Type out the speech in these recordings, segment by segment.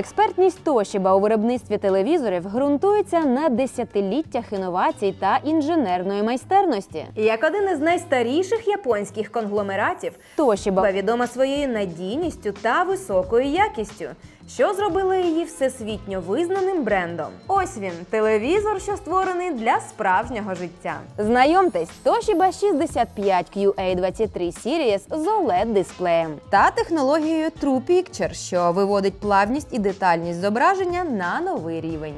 Експертність Тошіба у виробництві телевізорів ґрунтується на десятиліттях інновацій та інженерної майстерності. Як один із найстаріших японських конгломератів, Тошіба відома своєю надійністю та високою якістю, що зробило її всесвітньо визнаним брендом. Ось він телевізор, що створений для справжнього життя. Знайомтесь, Toshiba 65 QA23 Series з OLED-дисплеєм та технологією True Picture, що виводить плавність і детальність зображення на новий рівень.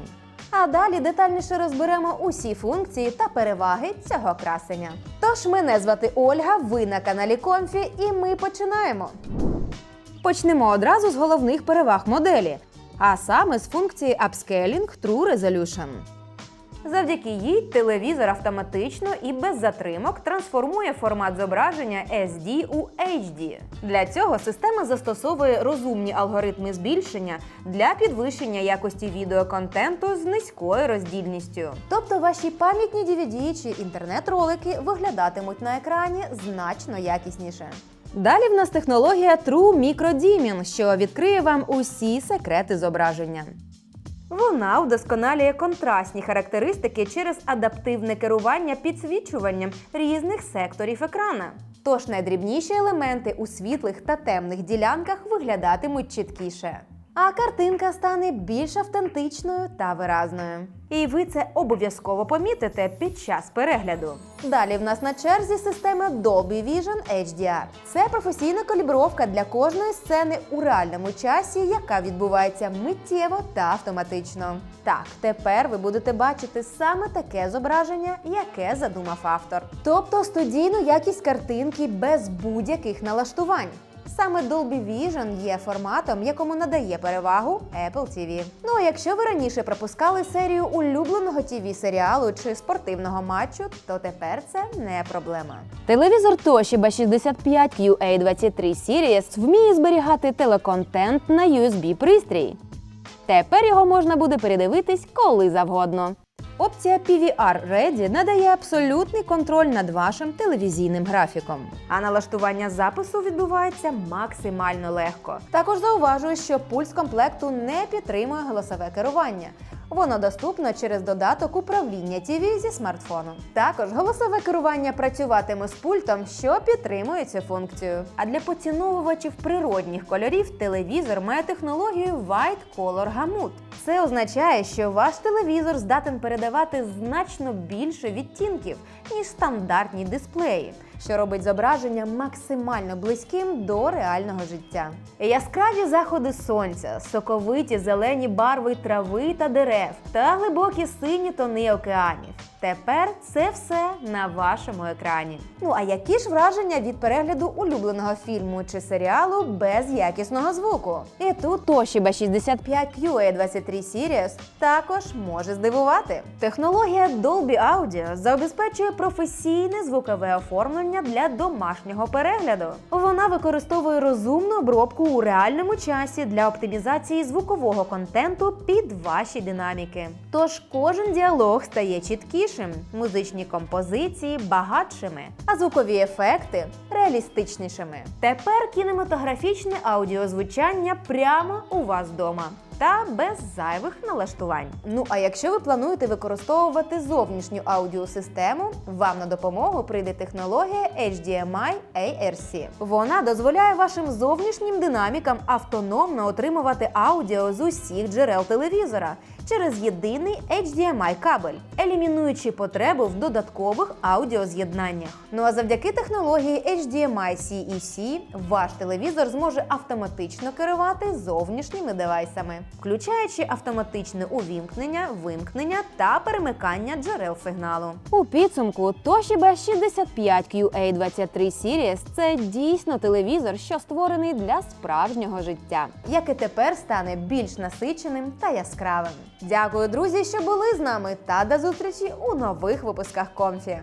А далі детальніше розберемо усі функції та переваги цього красення. Тож мене звати Ольга, ви на каналі Комфі, і ми починаємо. Почнемо одразу з головних переваг моделі, а саме з функції Upscaling True Resolution. Завдяки їй телевізор автоматично і без затримок трансформує формат зображення SD у HD. Для цього система застосовує розумні алгоритми збільшення для підвищення якості відеоконтенту з низькою роздільністю. Тобто ваші пам'ятні DVD чи інтернет-ролики виглядатимуть на екрані значно якісніше. Далі в нас технологія True Micro Dimming, що відкриє вам усі секрети зображення. Вона вдосконалює контрастні характеристики через адаптивне керування підсвічуванням різних секторів екрана. Тож найдрібніші елементи у світлих та темних ділянках виглядатимуть чіткіше. А картинка стане більш автентичною та виразною. І ви це обов'язково помітите під час перегляду. Далі в нас на черзі система Dolby Vision HDR. Це професійна калібровка для кожної сцени у реальному часі, яка відбувається миттєво та автоматично. Так, тепер ви будете бачити саме таке зображення, яке задумав автор. Тобто студійну якість картинки без будь-яких налаштувань. Саме Dolby Vision є форматом, якому надає перевагу Apple TV. Ну а якщо ви раніше пропускали серію улюбленого tv серіалу чи спортивного матчу, то тепер це не проблема. Телевізор Toshiba 65 QA23 Series вміє зберігати телеконтент на USB-пристрій. Тепер його можна буде передивитись коли завгодно. Опція PVR Ready надає абсолютний контроль над вашим телевізійним графіком. А налаштування запису відбувається максимально легко. Також зауважую, що пульс комплекту не підтримує голосове керування. Воно доступно через додаток управління TV зі смартфону. Також голосове керування працюватиме з пультом, що підтримує цю функцію. А для поціновувачів природних кольорів телевізор має технологію White Color Gamut. Це означає, що ваш телевізор здатен передавати значно більше відтінків, ніж стандартні дисплеї, що робить зображення максимально близьким до реального життя. Яскраві заходи сонця, соковиті зелені барви трави та дерев та глибокі сині тони океанів. Тепер це все на вашому екрані. Ну а які ж враження від перегляду улюбленого фільму чи серіалу без якісного звуку? І тут Toshiba 65 QA23 Series також може здивувати. Технологія Dolby Audio забезпечує професійне звукове оформлення для домашнього перегляду. Вона використовує розумну обробку у реальному часі для оптимізації звукового контенту під ваші динаміки. Тож кожен діалог стає чіткішим, музичні композиції багатшими, а звукові ефекти реалістичнішими. Тепер кінематографічне аудіозвучання прямо у вас вдома. Та без зайвих налаштувань. Ну а якщо ви плануєте використовувати зовнішню аудіосистему, вам на допомогу прийде технологія HDMI ARC. Вона дозволяє вашим зовнішнім динамікам автономно отримувати аудіо з усіх джерел телевізора через єдиний HDMI кабель, елімінуючи потребу в додаткових аудіоз'єднаннях. Ну а завдяки технології HDMI CEC ваш телевізор зможе автоматично керувати зовнішніми девайсами, включаючи автоматичне увімкнення, вимкнення та перемикання джерел сигналу. У підсумку Toshiba 65 QA23 Series – це дійсно телевізор, що створений для справжнього життя. Яке тепер стане більш насиченим та яскравим. Дякую, друзі, що були з нами, та до зустрічі у нових випусках Комфі.